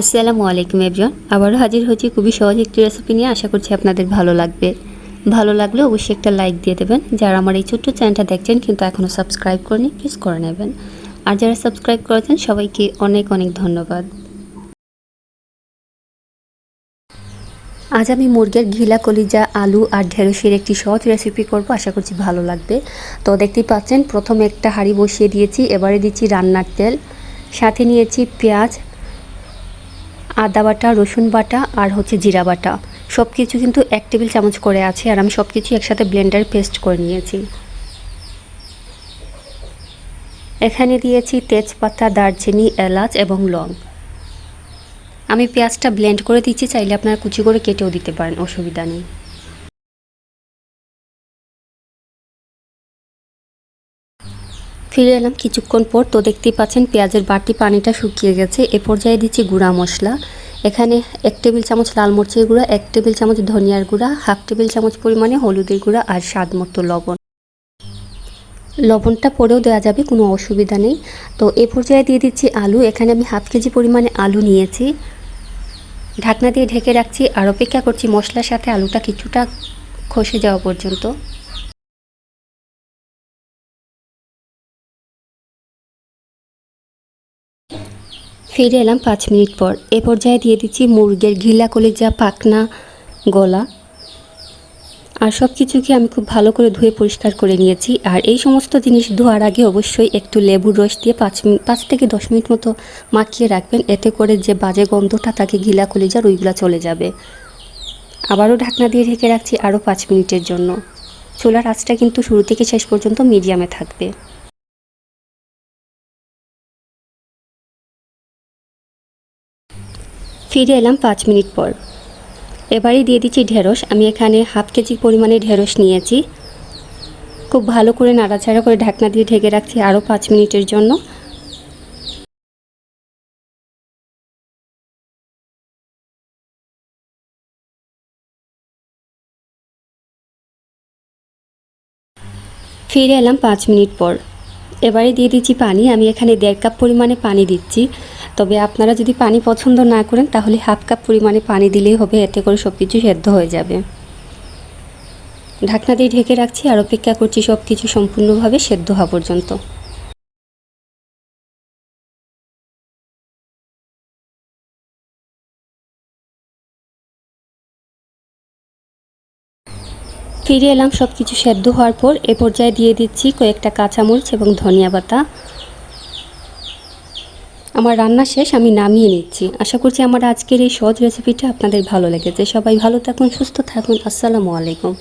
আসসালামু আলাইকুম এভরিওয়ান। আবারও হাজির হয়েছি খুবই সহজ একটি রেসিপি নিয়ে। আশা করছি আপনাদের ভালো লাগবে। ভালো লাগলে অবশ্যই একটা লাইক দিয়ে দেবেন। যারা আমার এই ছোট্ট চ্যানেলটা দেখছেন কিন্তু এখনও সাবস্ক্রাইব করেনি প্লিজ করে নেবেন। আর যারা সাবস্ক্রাইব করেছেন, সবাইকে অনেক অনেক ধন্যবাদ। আজ আমি মুরগের ঘিলা, কলিজা, আলু আর ঢেঁড়সের একটি সহজ রেসিপি করব। আশা করছি ভালো লাগবে। তো দেখতেই পাচ্ছেন, প্রথমে একটা হাঁড়ি বসিয়ে দিয়েছি। এবারে দিচ্ছি রান্নার তেল। সাথে নিয়েছি পেঁয়াজ আদা বাটা, রসুন বাটা আর হচ্ছে জিরা বাটা। সব কিছু কিন্তু এক টেবিল চামচ করে আছে আর আমি সব কিছু একসাথে ব্লেন্ডারে পেস্ট করে নিয়েছি। এখানে দিয়েছি তেজপাতা, দারচিনি, এলাচ এবং লং। আমি পেঁয়াজটা ব্লেন্ড করে দিচ্ছি, চাইলে আপনারা কুচি করে কেটেও দিতে পারেন, অসুবিধা নেই। ফিরে এলাম। কিছুক্ষণ পর তো দেখতেই পাচ্ছেন পেঁয়াজের বাটি পানিটা শুকিয়ে গেছে। এ পর্যায়ে দিচ্ছি গুঁড়া মশলা। এখানে এক টেবিল চামচ লাল মরিচের গুঁড়া, এক টেবিল চামচ ধনিয়ার গুঁড়া, হাফ টেবিল চামচ পরিমাণে হলুদের গুঁড়া আর স্বাদ মতো লবণ। লবণটা পরেও দেওয়া যাবে, কোনো অসুবিধা নেই। তো এ পর্যায়ে দিয়ে দিচ্ছি আলু। এখানে আমি হাফ কেজি পরিমাণে আলু নিয়েছি। ঢাকনা দিয়ে ঢেকে রাখছি আর অপেক্ষা করছি মশলার সাথে আলুটা কিছুটা খসে যাওয়া পর্যন্ত। ফিরে এলাম পাঁচ মিনিট পর। এ পর্যায়ে দিয়ে দিচ্ছি মুরগের ঘিলা কলিজা পাকনা গলা। আর সব কিছুকে আমি খুব ভালো করে ধুয়ে পরিষ্কার করে নিয়েছি। আর এই সমস্ত জিনিস ধোয়ার আগে অবশ্যই একটু লেবুর রস দিয়ে পাঁচ মিনিট পাঁচ থেকে দশ মিনিট মতো মাখিয়ে রাখবেন। এতে করে যে বাজে গন্ধটা থাকে ঘিলা কলিজার ওইগুলো চলে যাবে। আবারও ঢাকনা দিয়ে ঢেকে রাখছি আরও পাঁচ মিনিটের জন্য। চুলার আঁচটা কিন্তু শুরু থেকে শেষ পর্যন্ত মিডিয়ামে থাকবে। ফিরে এলাম পাঁচ মিনিট পর। এবারেই দিয়ে দিচ্ছি ঢেঁড়স। আমি এখানে হাফ কেজি পরিমাণে ঢেঁড়স নিয়েছি। খুব ভালো করে নাড়াচাড়া করে ঢাকনা দিয়ে ঢেকে রাখছি আরও পাঁচ মিনিটের জন্য। ফিরে এলাম পাঁচ মিনিট পর। এবারে দিয়ে দিচ্ছি পানি। আমি এখানে দেড় কাপ পরিমাণে পানি দিচ্ছি। তবে আপনারা যদি পানি পছন্দ না করেন, তাহলে হাফ কাপ পরিমাণে পানি দিলেই হবে, এতে করে সব কিছু সেদ্ধ হয়ে যাবে। ঢাকনা দিয়ে ঢেকে রাখছি আর অপেক্ষা করছি সব কিছু সম্পূর্ণভাবে সেদ্ধ হওয়া পর্যন্ত। ফিরে এলাম সব কিছু সেদ্ধ হওয়ার পর এ পর্যায়ে দিয়ে দিচ্ছি কয়েকটা কাঁচামরিচ এবং ধনিয়া পাতা। আমার রান্না শেষ, আমি নামিয়ে নিচ্ছি। আশা করছি আমার আজকের এই সহজ রেসিপিটা আপনাদের ভালো লেগেছে। সবাই ভালো থাকুন, সুস্থ থাকুন। আসসালামু আলাইকুম।